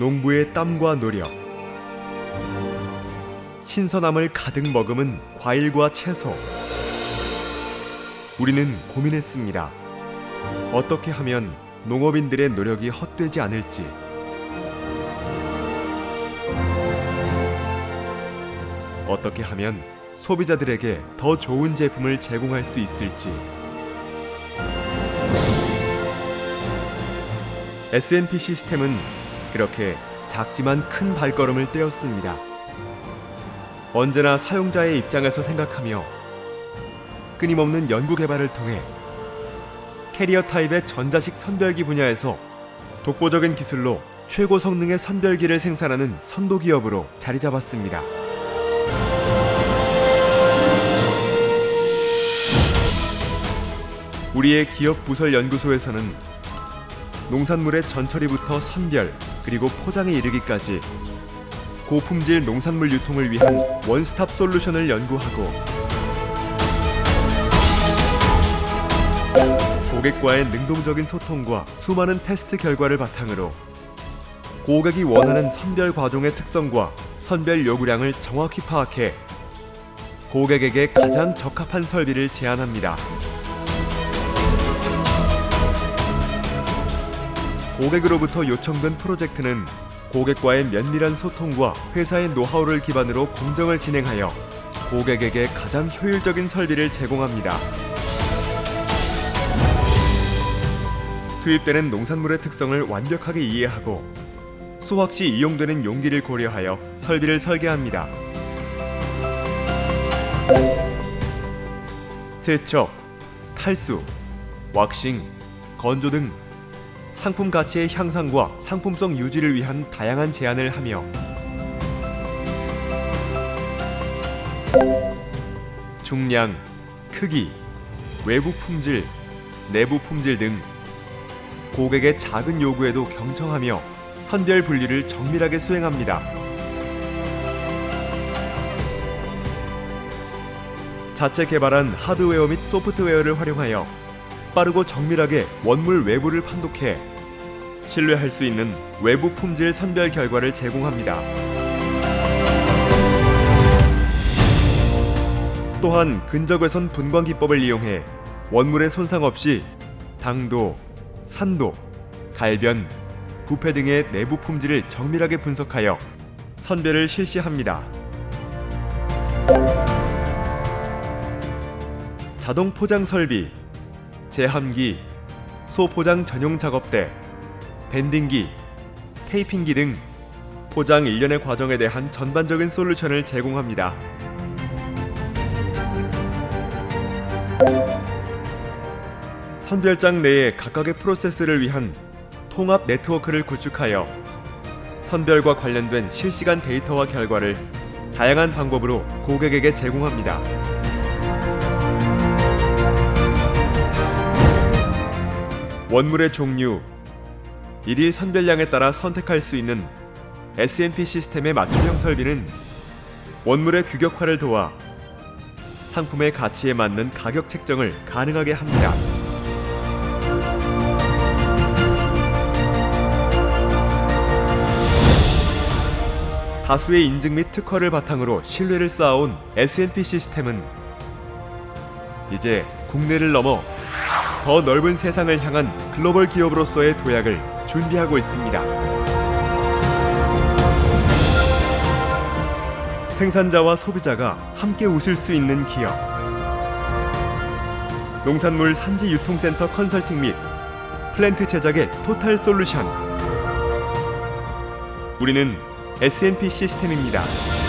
농부의 땀과 노력, 신선함을 가득 머금은 과일과 채소. 우리는 고민했습니다. 어떻게 하면 농업인들의 노력이 헛되지 않을지. 어떻게 하면 소비자들에게 더 좋은 제품을 제공할 수 있을지. S&P 시스템은 그렇게 작지만 큰 발걸음을 떼었습니다. 언제나 사용자의 입장에서 생각하며 끊임없는 연구 개발을 통해 캐리어 타입의 전자식 선별기 분야에서 독보적인 기술로 최고 성능의 선별기를 생산하는 선도 기업으로 자리 잡았습니다. 우리의 기업 부설 연구소에서는 농산물의 전처리부터 선별 그리고 포장에 이르기까지 고품질 농산물 유통을 위한 원스톱 솔루션을 연구하고 고객과의 능동적인 소통과 수많은 테스트 결과를 바탕으로 고객이 원하는 선별 과정의 특성과 선별 요구량을 정확히 파악해 고객에게 가장 적합한 설비를 제안합니다. 고객으로부터 요청된 프로젝트는 고객과의 면밀한 소통과 회사의 노하우를 기반으로 공정을 진행하여 고객에게 가장 효율적인 설비를 제공합니다. 투입되는 농산물의 특성을 완벽하게 이해하고 수확 시 이용되는 용기를 고려하여 설비를 설계합니다. 세척, 탈수, 왁싱, 건조 등 상품 가치의 향상과 상품성 유지를 위한 다양한 제안을 하며 중량, 크기, 외부 품질, 내부 품질 등 고객의 작은 요구에도 경청하며 선별 분리를 정밀하게 수행합니다. 자체 개발한 하드웨어 및 소프트웨어를 활용하여 빠르고 정밀하게 원물 외부를 판독해 신뢰할 수 있는 외부 품질 선별 결과를 제공합니다. 또한 근적외선 분광 기법을 이용해 원물의 손상 없이 당도, 산도, 갈변, 부패 등의 내부 품질을 정밀하게 분석하여 선별을 실시합니다. 자동 포장 설비, 제함기, 소포장 전용 작업대, 밴딩기, 테이핑기 등 포장 일련의 과정에 대한 전반적인 솔루션을 제공합니다. 선별장 내에 각각의 프로세스를 위한 통합 네트워크를 구축하여 선별과 관련된 실시간 데이터와 결과를 다양한 방법으로 고객에게 제공합니다. 원물의 종류, 일일 선별량에 따라 선택할 수 있는 S&P 시스템의 맞춤형 설비는 원물의 규격화를 도와 상품의 가치에 맞는 가격 책정을 가능하게 합니다. 다수의 인증 및 특허를 바탕으로 신뢰를 쌓아온 S&P 시스템은 이제 국내를 넘어 더 넓은 세상을 향한 글로벌 기업으로서의 도약을 준비하고 있습니다. 생산자와 소비자가 함께 웃을 수 있는 기업. 농산물 산지 유통센터 컨설팅 및 플랜트 제작의 토탈 솔루션. 우리는 S&P 시스템입니다.